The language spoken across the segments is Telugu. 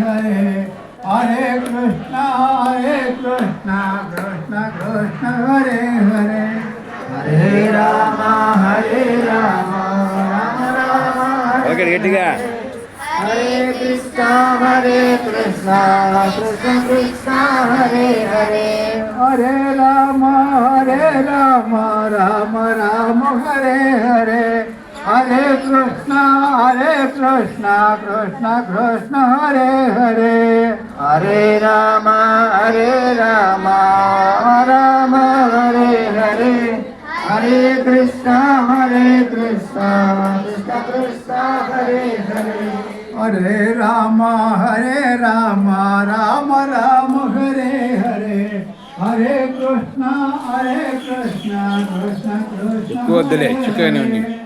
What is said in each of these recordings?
హరే హరే కృష్ణ హరే కృష్ణ కృష్ణ కృష్ణ హరే హరే హరే రామ హరే రామ రామ రామ ఓకే గట్టిగా హరే కృష్ణ హరే కృష్ణ కృష్ణ కృష్ణ హరే హరే హరే రామ హరే రామ రామ రామ హరే హరే హరే కృష్ణ హరే కృష్ణ కృష్ణ కృష్ణ హరే హరే హరే రామ హరే రామ రామ హరే హరే హరే కృష్ణ హరే కృష్ణ కృష్ణ కృష్ణ హరే హరే హరే రామ హరే రామ రామ రామ హరే హరే హరే కృష్ణ హరే కృష్ణ కృష్ణ కృష్ణ వద్దులే, హరే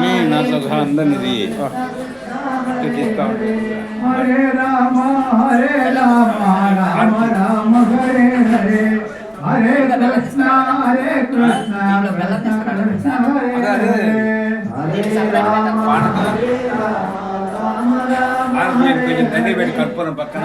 పట్టుకొని నా అందరిది తీస్తా హరే రామ హరే రామ రామ రామ హరే హరే. హరే కృష్ణ హరే కృష్ణ కృష్ణ హరే హరే. రామ రామ కర్పూరం పక్కన.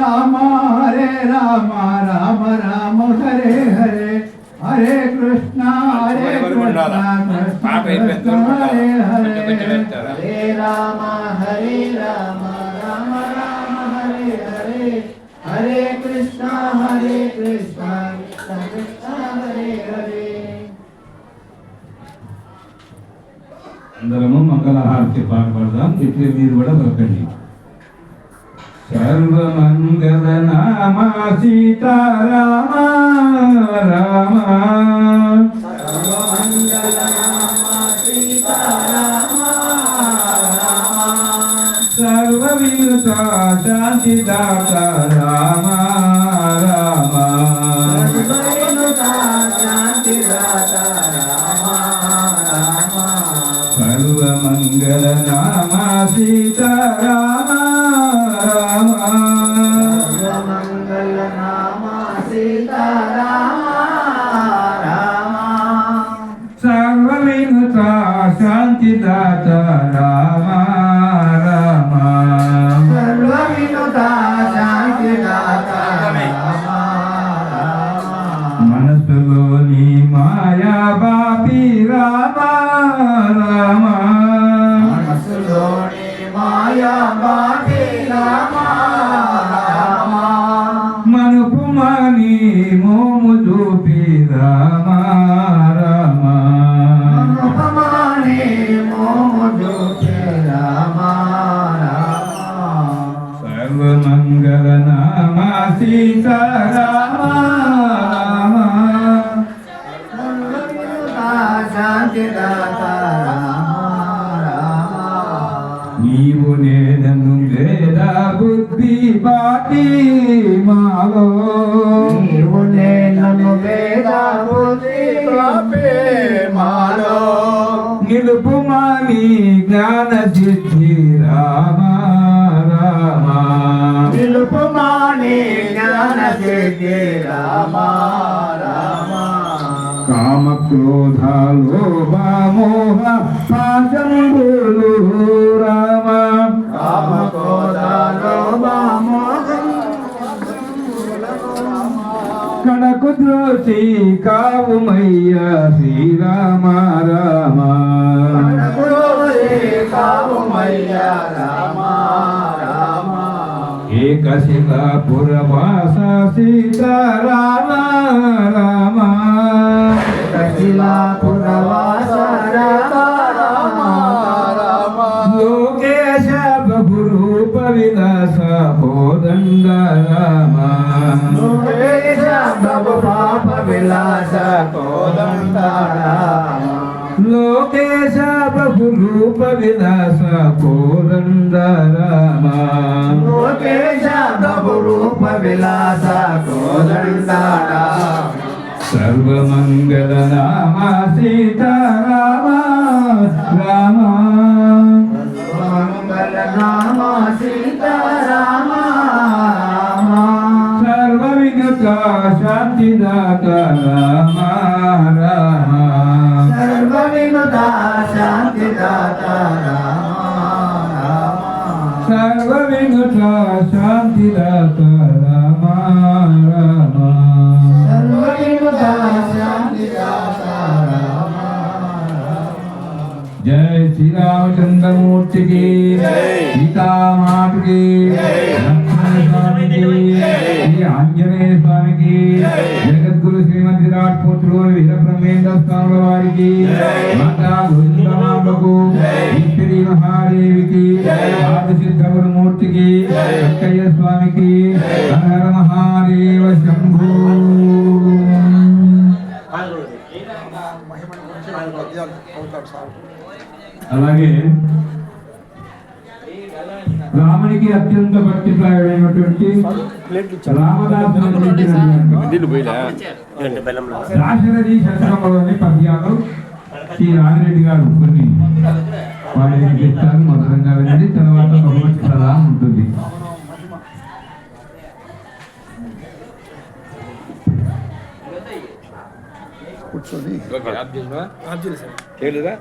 రామ హరే రామ రామ రామ హరే హరే హరే కృష్ణ హరే కృష్ణ కృష్ణ హరే హరే. హరే రామ హరే రామ రామ రామ హరే హరే హరే కృష్ణ హరే కృష్ణ కృష్ణ హరే హరే. అందరము మంగళహారతి పాడబడదాం ఇప్పుడు మీరు కూడా దొరకండి సర్వమంగళ నామ సీతారామ రామ సర్వవినుత శాంతిదాత రామ రామ. మనసులోని మాయా బాపి రామ రామ. మనసులోని మాయా బాటి రామ రామ. మనుపు మాని మోము చూపి రామ. నీవు నేనను వేద బుద్ధి బాటి మాలో. నీవు నేను వేద బుద్ధి మాలో. నిలుపు మాని జ్ఞాన సిద్ధి రామ రామ. నిలుపుమాని జ్ఞాన సిద్ధి రామ. కామ క్రోధ లోభ మోహ పాశంబులు రామ కామ క్రోధ లోభ మోహం కడకు ద్రోచి కావుమయ్య శ్రీరామ రామ గురువే కావుమయ్య రామ రామ ఏకశిలాపురవాస సీతారామ రామ. కశిలాపురవాస రామ రామ లోకేశ బహురూప విలాస కోదండ రామ లోకేశ ప్రభు పాప విలాస కోదండ రామ లోకేశ రూప విలాస కోదండ రామ లోకేశ ప్రభు రూప విలాస కోదండ రామ నామ సీతారామ రామ మంగళ నామ సీతారామ సర్వ శాంతిదాత రామ రామ. సర్వ శాంతిదాత రామ శాంతిదాత విరాట్ పుత్రుడు వీరబ్రహ్మేంద్ర స్వాముల వారికి మాతా గోవిందమాంబకు ఈశ్వరి మహాదేవికి ఆదిసిద్ధ గురుమూర్తికి అక్కయ్య స్వామికి హర మహాదేవ శంభూ. అలాగే రామునికి అత్యంత భక్తిప్రాయమైనటువంటి రామదాసు నీళ్ళు పోయిలా రాశరథి శతకంలోని పద్యాలు శ్రీ రామిరెడ్డి గారు కొన్ని వారిని ఇస్తారు మొదలంగా వినండి తర్వాత భగవత్ సదా ఉంటుంది. చేయలేదా?